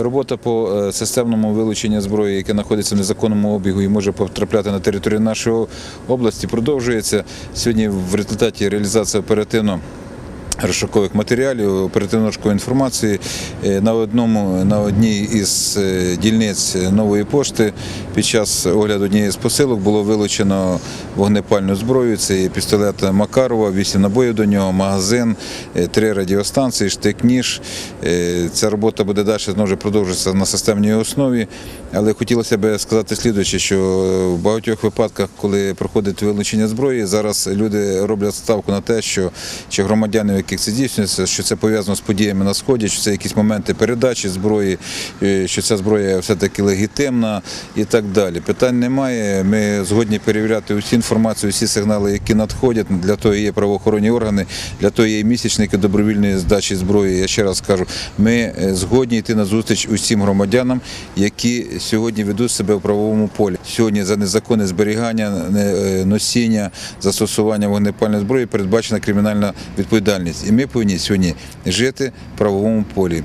Робота по е, системному вилученню зброї, яке знаходиться в незаконному обігу і може потрапляти на територію нашої області, продовжується. Сьогодні в результаті реалізації оперативно розшукових матеріалів, оперативно-розшукової інформації е, на одному на одній із е, дільниць нової пошти під час огляду однієї з посилок було вилучено вогнепальну зброю. Це є пістолет Макарова, вісім набоїв до нього, магазин, е, три радіостанції, штик-ніж. Е, Ця робота буде далі знову продовжуватися на системній основі. Але хотілося б сказати слідуюче, що в багатьох випадках, коли проходить вилучення зброї, зараз люди роблять ставку на те, що чи громадяни, в яких це здійснюється, що це пов'язано з подіями на сході, що це якісь моменти передачі зброї, е, що ця зброя все-таки легітимна і так далі. Питань немає. Ми згодні перевіряти усі інформацію, всі сигнали, які надходять. Для того є правоохоронні органи, для того є місячники добровільної здачі зброї. Я ще раз кажу, ми е, згодні йти на зустріч усім громадянам, які сьогодні ведуть себе в правовому полі. Сьогодні за незаконне зберігання, е, носіння, застосування вогнепальної зброї передбачена кримінальна відповідальність. І ми повинні сьогодні жити в правовому полі.